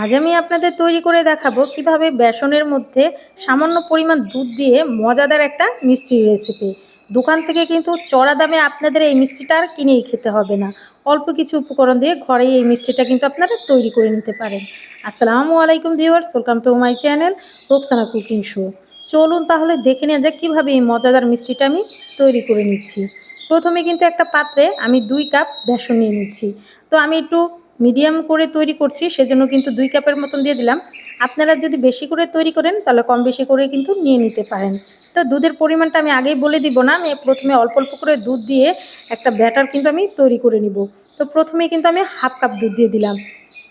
আজ আমি আপনাদের তৈরি করে দেখাবো কীভাবে বেসনের মধ্যে সামান্য পরিমাণ দুধ দিয়ে মজাদার একটা মিষ্টির রেসিপি দোকান থেকে কিন্তু চড়া দামে আপনাদের এই মিষ্টিটা আর কিনেই খেতে হবে না। অল্প কিছু উপকরণ দিয়ে ঘরেই এই মিষ্টিটা কিন্তু আপনারা তৈরি করে নিতে পারেন। আসসালামু আলাইকুম viewers welcome to my channel Roksana cooking show চলুন তাহলে দেখে নেওয়া যাক কীভাবে এই মজাদার মিষ্টিটা আমি তৈরি করে নিচ্ছি। প্রথমে কিন্তু একটা পাত্রে আমি দুই কাপ বেসন নিয়ে নিচ্ছি। তো আমি একটু মিডিয়াম করে তৈরি করছি, সেজন্য কিন্তু দুই কাপের মতন দিয়ে দিলাম। আপনারা যদি বেশি করে তৈরি করেন, তাহলে কম বেশি করে কিন্তু নিয়ে নিতে পারেন। তো দুধের পরিমাণটা আমি আগেই বলে দিব না, আমি প্রথমে অল্প অল্প করে দুধ দিয়ে একটা ব্যাটার কিন্তু আমি তৈরি করে নিব। তো প্রথমে কিন্তু আমি হাফ কাপ দুধ দিয়ে দিলাম।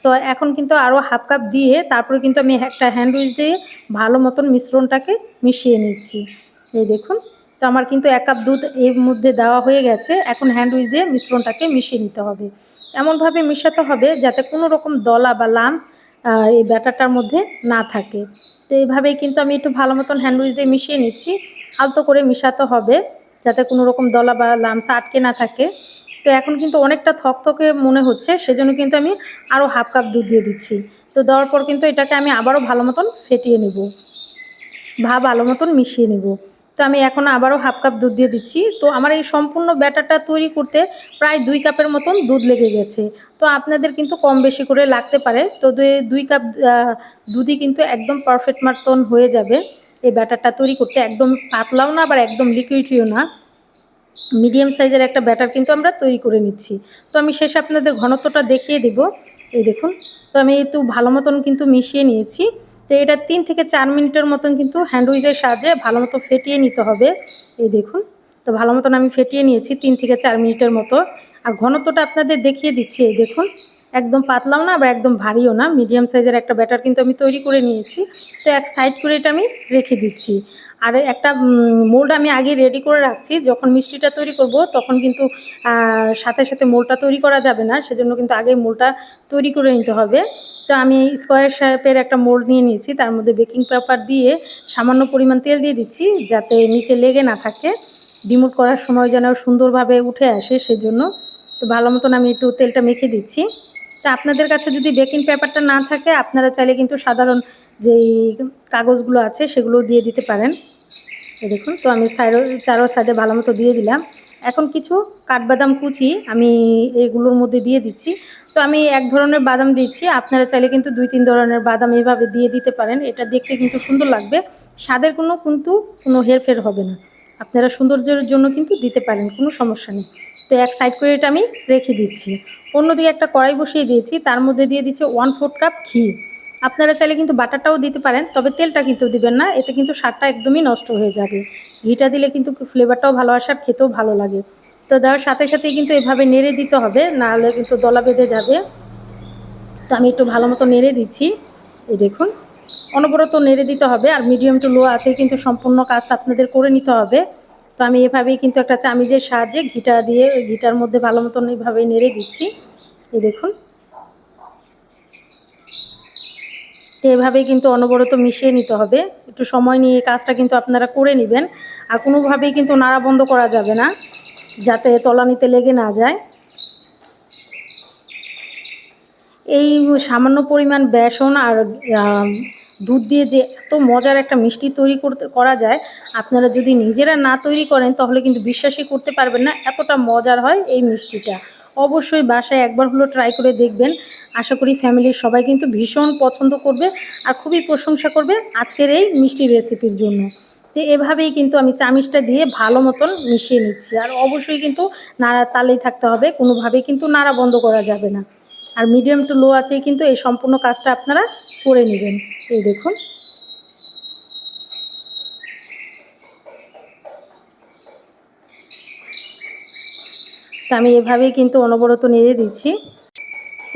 তো এখন কিন্তু আরও হাফ কাপ দিয়ে তারপরে কিন্তু আমি একটা হ্যান্ডউইচ দিয়ে ভালো মতন মিশ্রণটাকে মিশিয়ে নিচ্ছি। এই দেখুন, তো আমার কিন্তু এক কাপ দুধ এর মধ্যে দেওয়া হয়ে গেছে। এখন হ্যান্ডউইচ দিয়ে মিশ্রণটাকে মিশিয়ে নিতে হবে। এমনভাবে মিশাতে হবে যাতে কোনো রকম দলা বা লাম এই ব্যাটারটার মধ্যে না থাকে। তো এইভাবেই কিন্তু আমি একটু ভালো মতন হ্যান্ডউইচ দিয়ে মিশিয়ে নিচ্ছি। আলতো করে মিশাতে হবে যাতে কোনো রকম দলা বা লামস আটকে না থাকে। তো এখন কিন্তু অনেকটা থকথকে মনে হচ্ছে, সেজন্য কিন্তু আমি আরও হাফ কাপ দুধ দিয়ে দিচ্ছি। তো দেওয়ার পর কিন্তু এটাকে আমি আবারও ভালো মতন ফেটিয়ে নেব। ভা ভালো মতন মিশিয়ে নেব। তো আমি এখন আবারও হাফ কাপ দুধ দিয়ে দিচ্ছি। তো আমার এই সম্পূর্ণ ব্যাটারটা তৈরি করতে প্রায় দুই কাপের মতন দুধ লেগে গেছে। তো আপনাদের কিন্তু কম বেশি করে লাগতে পারে। তো দুই কাপ দুধই কিন্তু একদম পারফেক্ট মতন হয়ে যাবে। এই ব্যাটারটা তৈরি করতে একদম পাতলাও না, আবার একদম লিকুইডটিও না। মিডিয়াম সাইজের একটা ব্যাটার কিন্তু আমরা তৈরি করে নিচ্ছি। তো আমি শেষে আপনাদের ঘনত্বটা দেখিয়ে দিব। এই দেখুন, তো আমি একটু ভালো মতন কিন্তু মিশিয়ে নিয়েছি। তো এটা তিন থেকে চার মিনিটের মতন কিন্তু হ্যান্ডউইচের সাহায্যে ভালো মতো ফেটিয়ে নিতে হবে। এই দেখুন, তো ভালো মতন আমি ফেটিয়ে নিয়েছি তিন থেকে চার মিনিটের মতো। আর ঘনত্বটা আপনাদের দেখিয়ে দিচ্ছি, এই দেখুন, একদম পাতলাও না, আবার একদম ভারীও না মিডিয়াম সাইজের একটা ব্যাটার কিন্তু আমি তৈরি করে নিয়েছি। তো এক সাইড করে এটা আমি রেখে দিচ্ছি। আর একটা মোল্ড আমি আগে রেডি করে রাখছি, যখন মিষ্টিটা তৈরি করব, তখন কিন্তু সাথে সাথে মোলটা তৈরি করা যাবে না, সেজন্য কিন্তু আগে মোলটা তৈরি করে নিতে হবে। তো আমি স্কোয়ার শেপের একটা মোল্ড নিয়ে নিয়েছি, তার মধ্যে বেকিং পেপার দিয়ে সামান্য পরিমাণ তেল দিয়ে দিচ্ছি যাতে নিচে লেগে না থাকে। ডিমোট করার সময় যেন সুন্দরভাবে উঠে আসে সেজন্য। তো ভালো মতন আমি একটু তেলটা মেখে দিচ্ছি। তা আপনাদের কাছে যদি বেকিং পেপারটা না থাকে, আপনারা চাইলে কিন্তু সাধারণ যেই কাগজগুলো আছে সেগুলো দিয়ে দিতে পারেন। দেখুন, তো আমি সাইড চারো সাইডে ভালো মতো দিয়ে দিলাম। এখন কিছু কাঠবাদাম কুচি আমি এগুলোর মধ্যে দিয়ে দিচ্ছি। তো আমি এক ধরনের বাদাম দিচ্ছি, আপনারা চাইলে কিন্তু দুই, তিন ধরনের বাদাম এইভাবে দিয়ে দিতে পারেন। এটা দেখতে কিন্তু সুন্দর লাগবে। স্বাদের কোনো কিন্তু কোনো হেরফের হবে না। আপনারা সৌন্দর্যের জন্য কিন্তু দিতে পারেন, কোনো সমস্যা নেই। তো এক সাইড করে এটা আমি রেখে দিচ্ছি। অন্যদিকে একটা কড়াই বসিয়ে দিয়েছি, তার মধ্যে দিয়ে দিচ্ছি ওয়ান ফোর্থ কাপ ঘি। আপনারা চাইলে কিন্তু বাটারটাও দিতে পারেন, তবে তেলটা কিন্তু দিবেন না, এতে কিন্তু স্বাদটা একদমই নষ্ট হয়ে যাবে। ঘিটা দিলে কিন্তু ফ্লেভারটাও ভালো আসে আর খেতেও ভালো লাগে। তো দেওয়ার সাথে সাথেই কিন্তু এভাবে নেড়ে দিতে হবে নাহলে কিন্তু দলা বেঁধে যাবে। তো আমি একটু ভালো মতো নেড়ে দিচ্ছি। এই দেখুন, অনবরত নেড়ে দিতে হবে, আর মিডিয়াম টু লো আছে কিন্তু সম্পূর্ণ কাজটা আপনাদের করে নিতে হবে। তো আমি এভাবেই কিন্তু একটা চামিজের সাহায্যে ঘিটা দিয়ে ঘিটার মধ্যে ভালো মতন এইভাবে নেড়ে দিচ্ছি। এই দেখুন তো এভাবেই কিন্তু অনবরত মিশিয়ে নিতে হবে। একটু সময় নিয়ে কাজটা কিন্তু আপনারা করে নেবেন। আর কোনোভাবেই কিন্তু নাড়া বন্ধ করা যাবে না, যাতে তলানিতে লেগে না যায়। এই সামান্য পরিমাণ বেসন আর দুধ দিয়ে যে এত মজার একটা মিষ্টি তৈরি করতে, করা যায়, আপনারা যদি নিজেরা না তৈরি করেন, তাহলে কিন্তু বিশ্বাসই করতে পারবেন না এতটা মজার হয় এই মিষ্টিটা। অবশ্যই বাসায় একবার হলো ট্রাই করে দেখবেন। আশা করি ফ্যামিলির সবাই কিন্তু ভীষণ পছন্দ করবে আর খুবই প্রশংসা করবে আজকের এই মিষ্টি রেসিপির জন্য। তো এভাবেই কিন্তু আমি চামিচটা দিয়ে ভালো মতন মিশিয়ে নিচ্ছি। আর অবশ্যই কিন্তু নাড়া তালেই থাকতে হবে, কোনোভাবেই কিন্তু নাড়া বন্ধ করা যাবে না। আর মিডিয়াম টু লো আছেই কিন্তু এই সম্পূর্ণ কাজটা আপনারা করে নেবেন। এই দেখুন। আমি এভাবেই কিন্তু অনবরত নেড়ে দিচ্ছি।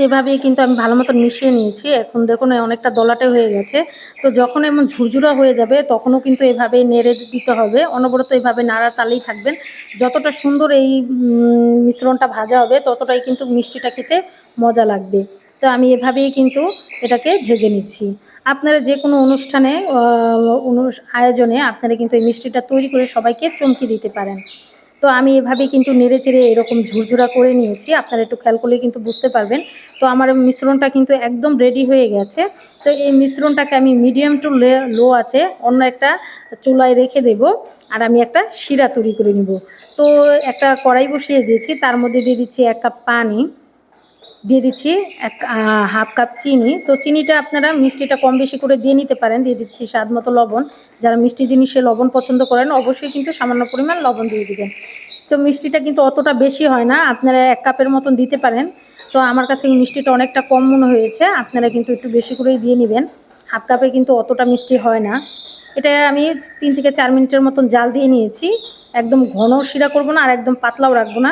এভাবেই কিন্তু আমি ভালো মতো মিশিয়ে নিয়েছি। এখন দেখুন অনেকটা দলাটে হয়ে গেছে। তো যখন এমন ঝুরঝুরা হয়ে যাবে, তখনও কিন্তু এভাবেই নেড়ে দিতে হবে। অনবরত এভাবে নাড়া তালেই থাকবেন। যতটা সুন্দর এই মিশ্রণটা ভাজা হবে, ততটাই কিন্তু মিষ্টিটা খেতে মজা লাগবে। তো আমি এভাবেই কিন্তু এটাকে ভেজে নিচ্ছি। আপনারা যে কোনো অনুষ্ঠানে আয়োজনে আপনারা কিন্তু এই মিষ্টিটা তৈরি করে সবাইকে চমকে দিতে পারেন। তো আমি এভাবেই কিন্তু নেড়ে চেড়ে এরকম ঝুরঝুরা করে নিয়েছি। আপনারা একটু খেয়াল করলে কিন্তু বুঝতে পারবেন। তো আমার মিশ্রণটা কিন্তু একদম রেডি হয়ে গেছে। তো এই মিশ্রণটাকে আমি মিডিয়াম টু লো আছে, অন্য একটা চুলায় রেখে দেব আর আমি একটা শিরা তৈরি করে নিব। তো একটা কড়াই বসিয়ে দিয়েছি, তার মধ্যে দিয়ে দিচ্ছি এক কাপ পানি। দিয়ে দিচ্ছি এক হাফ কাপ চিনি। তো চিনিটা আপনারা মিষ্টিটা কম বেশি করে দিয়ে নিতে পারেন, দিয়ে দিচ্ছি স্বাদ মতো লবণ। যারা মিষ্টি জিনিসে লবণ পছন্দ করেন, অবশ্যই কিন্তু সামান্য পরিমাণ লবণ দিয়ে দিবেন। তো মিষ্টিটা কিন্তু অতটা বেশি হয় না, আপনারা এক কাপের মতন দিতে পারেন। তো আমার কাছে মিষ্টিটা অনেকটা কম মনে হয়েছে, আপনারা কিন্তু একটু বেশি করেই দিয়ে নেবেন। হাফ কাপে কিন্তু অতটা মিষ্টি হয় না। এটা আমি তিন থেকে চার মিনিটের মতন জাল দিয়ে নিয়েছি। একদম ঘন শিরা করব না, আর একদম পাতলাও রাখব না।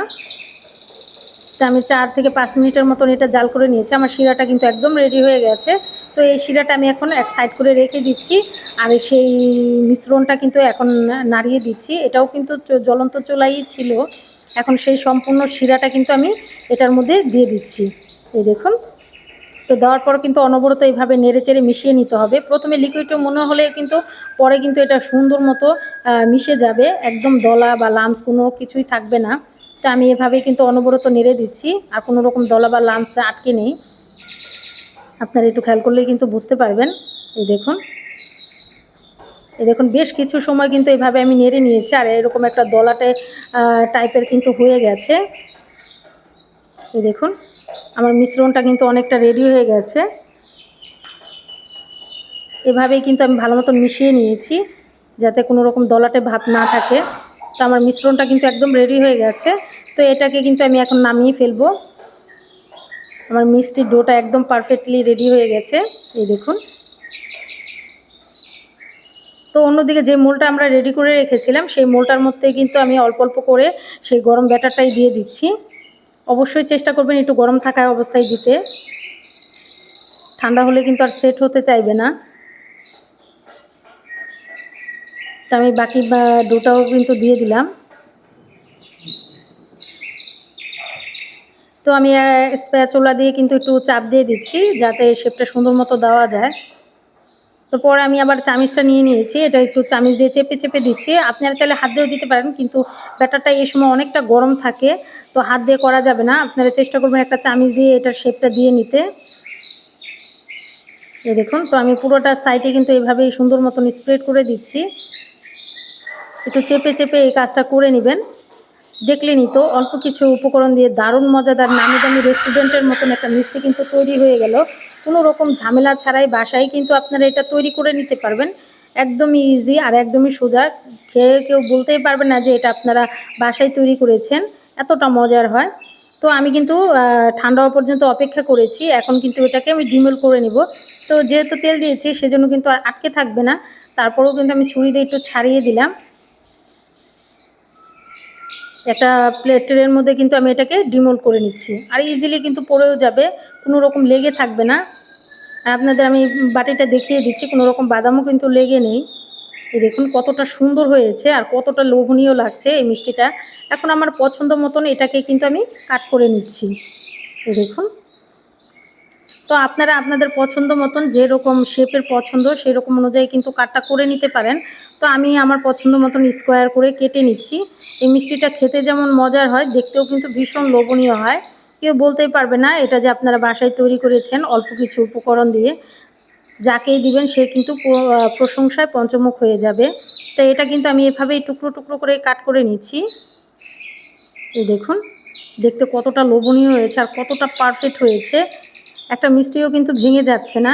তো আমি চার থেকে পাঁচ মিনিটের মতন এটা জাল করে নিয়েছি। আমার শিরাটা কিন্তু একদম রেডি হয়ে গেছে। তো এই শিরাটা আমি এখন এক সাইড করে রেখে দিচ্ছি। আর সেই মিশ্রণটা কিন্তু এখন নাড়িয়ে দিচ্ছি। এটাও কিন্তু জ্বলন্ত চোলাই ছিল। এখন সেই সম্পূর্ণ শিরাটা কিন্তু আমি এটার মধ্যে দিয়ে দিচ্ছি। এই দেখুন। তো দেওয়ার পর কিন্তু অনবরত এইভাবে নেড়ে চেড়ে মিশিয়ে নিতে হবে। প্রথমে লিকুইডটা মনে হলে কিন্তু পরে কিন্তু এটা সুন্দর মতো মিশে যাবে। একদম দলা বা লামস কোনো কিছুই থাকবে না। তো আমি এভাবেই কিন্তু অনবরত নেড়ে দিচ্ছি আর কোনো রকম দলা বা লামস আটকে নেই। আপনারা একটু খেয়াল করলেই কিন্তু বুঝতে পারবেন। এই দেখুন। এই দেখুন, বেশ কিছু সময় কিন্তু এভাবে আমি নেড়ে নিয়েছি আর এরকম একটা দলাটে টাইপের কিন্তু হয়ে গেছে। এই দেখুন, আমার মিশ্রণটা কিন্তু অনেকটা রেডি হয়ে গেছে। এভাবেই কিন্তু আমি ভালো মতো মিশিয়ে নিয়েছি, যাতে কোনো রকম দলাটে ভাব না থাকে। তো আমার মিশ্রণটা কিন্তু একদম রেডি হয়ে গেছে। তো এটাকে কিন্তু আমি এখন নামিয়ে ফেলব। আমার মিষ্টির ডোটা একদম পারফেক্টলি রেডি হয়ে গেছে। এই দেখুন। তো অন্যদিকে যে মোলটা আমরা রেডি করে রেখেছিলাম, সেই মোলটার মধ্যে কিন্তু আমি অল্প অল্প করে সেই গরম ব্যাটারটাই দিয়ে দিচ্ছি। অবশ্যই চেষ্টা করবেন একটু গরম থাকা অবস্থায় দিতে। ঠান্ডা হলে কিন্তু আর সেট হতে চাইবে না। তো আমি বাকি দুটাও কিন্তু দিয়ে দিলাম। তো আমি স্প্যাচুলা দিয়ে কিন্তু একটু চাপ দিয়ে দিচ্ছি যাতে শেপটা সুন্দর মতো দেওয়া যায়। তো পরে আমি আবার চামিচটা নিয়ে নিয়েছি, এটা একটু চামিচ দিয়ে চেপে চেপে দিচ্ছি। আপনারা চাইলে হাত দিয়েও দিতে পারেন, কিন্তু ব্যাটারটা এই সময় অনেকটা গরম থাকে, তো হাত দিয়ে করা যাবে না। আপনারা চেষ্টা করবেন একটা চামিচ দিয়ে এটার শেপটা দিয়ে নিতে। এই দেখুন, তো আমি পুরোটা সাইডে কিন্তু এইভাবেই সুন্দর মতন স্প্রেড করে দিচ্ছি। একটু চেপে চেপে এই কাজটা করে নেবেন। দেখলেনই তো, অল্প কিছু উপকরণ দিয়ে দারুণ মজাদার নামি দামি রেস্টুরেন্টের মতন একটা মিষ্টি কিন্তু তৈরি হয়ে গেল। কোনো রকম ঝামেলা ছাড়াই বাসায় কিন্তু আপনারা এটা তৈরি করে নিতে পারবেন। একদমই ইজি আর একদমই সোজা। খেয়ে কেউ বলতেই পারবেন না যে এটা আপনারা বাসায় তৈরি করেছেন। এতটা মজার হয়। তো আমি কিন্তু ঠান্ডা হওয়া পর্যন্ত অপেক্ষা করেছি। এখন কিন্তু এটাকে আমি ডিমেল করে নিব। তো যেহেতু তেল দিয়েছি, সেজন্য কিন্তু আর আটকে থাকবে না। তারপরেও কিন্তু আমি ছুরি দিয়ে একটু ছাড়িয়ে দিলাম। একটা প্লেটের মধ্যে কিন্তু আমি এটাকে ডিমোল করে নিচ্ছি। আর ইজিলি কিন্তু পড়েও যাবে, কোনো রকম লেগে থাকবে না। আপনাদের আমি বাটিটা দেখিয়ে দিচ্ছি, কোনো রকম বাদামও কিন্তু লেগে নেই। এই দেখুন কতটা সুন্দর হয়েছে আর কতটা লোভনীয় লাগছে এই মিষ্টিটা। এখন আমার পছন্দ মতন এটাকে কিন্তু আমি কাট করে নিচ্ছি। এই দেখুন। তো আপনারা আপনাদের পছন্দ মতন যেরকম শেপের পছন্দ, সেরকম অনুযায়ী কিন্তু কাটটা করে নিতে পারেন। তো আমি আমার পছন্দ মতন স্কোয়ার করে কেটে নিচ্ছি। এই মিষ্টিটা খেতে যেমন মজার হয়, দেখতেও কিন্তু ভীষণ লোভনীয় হয়। কেউ বলতেই পারবে না, এটা যে আপনারা বাসায় তৈরি করেছেন অল্প কিছু উপকরণ দিয়ে। যাকেই দিবেন, সে কিন্তু প্রশংসায় পঞ্চমুখ হয়ে যাবে। তো এটা কিন্তু আমি এভাবেই টুকরো টুকরো করে কাট করে নিচ্ছি। এই দেখুন, দেখতে কতটা লোভনীয় হয়েছে আর কতটা পারফেক্ট হয়েছে। একটা মিষ্টিও কিন্তু ভেঙে যাচ্ছে না।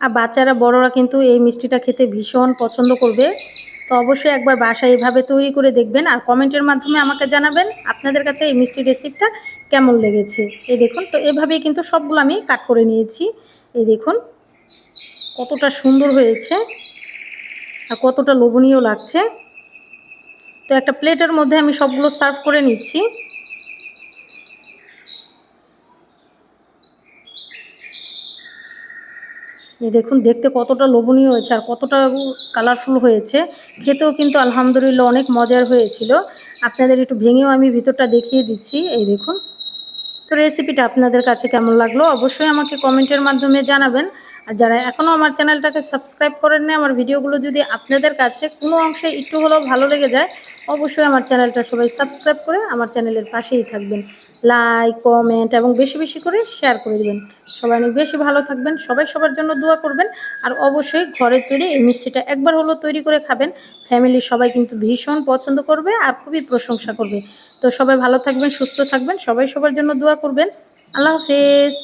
আর বাচ্চারা, বড়রা কিন্তু এই মিষ্টিটা খেতে ভীষণ পছন্দ করবে। তো অবশ্যই একবার বাসায় এভাবে তৈরি করে দেখবেন আর কমেন্টের মাধ্যমে আমাকে জানাবেন আপনাদের কাছে এই মিষ্টি রেসিপিটা কেমন লেগেছে। এই দেখুন, তো এভাবেই কিন্তু সবগুলো আমি কাট করে নিয়েছি। এই দেখুন, কতটা সুন্দর হয়েছে আর কতটা লোভনীয় লাগছে। তো একটা প্লেটের মধ্যে আমি সবগুলো সার্ভ করে নিচ্ছি। এই দেখুন, দেখতে কতটা লোভনীয় হয়েছে আর কতটা কালারফুল হয়েছে। খেতেও কিন্তু আলহামদুলিল্লাহ অনেক মজার হয়েছিল। আপনাদের একটু ভেঙেও আমি ভিতরটা দেখিয়ে দিচ্ছি। এই দেখুন, তো রেসিপিটা আপনাদের কাছে কেমন লাগল অবশ্যই আমাকে কমেন্টের মাধ্যমে জানাবেন। আর যারা এখনও আমার চ্যানেলটাকে সাবস্ক্রাইব করেন না আমার ভিডিওগুলো যদি আপনাদের কাছে কোনো অংশে একটু হলেও ভালো লেগে যায় অবশ্যই আমার চ্যানেলটা সবাই সাবস্ক্রাইব করে আমার চ্যানেলের পাশেই থাকবেন। লাইক কমেন্ট এবং বেশি বেশি করে শেয়ার করে দেবেন। সবাই অনেক বেশি ভালো থাকবেন, সবাই সবার জন্য দোয়া করবেন। আর অবশ্যই ঘরে তৈরি এই মিষ্টিটা একবার হলো তৈরি করে খাবেন। ফ্যামিলির সবাই কিন্তু ভীষণ পছন্দ করবে আর খুবই প্রশংসা করবে। তো সবাই ভালো থাকবেন, সুস্থ থাকবেন, সবাই সবার জন্য দোয়া করবেন। আল্লাহ হাফেজ।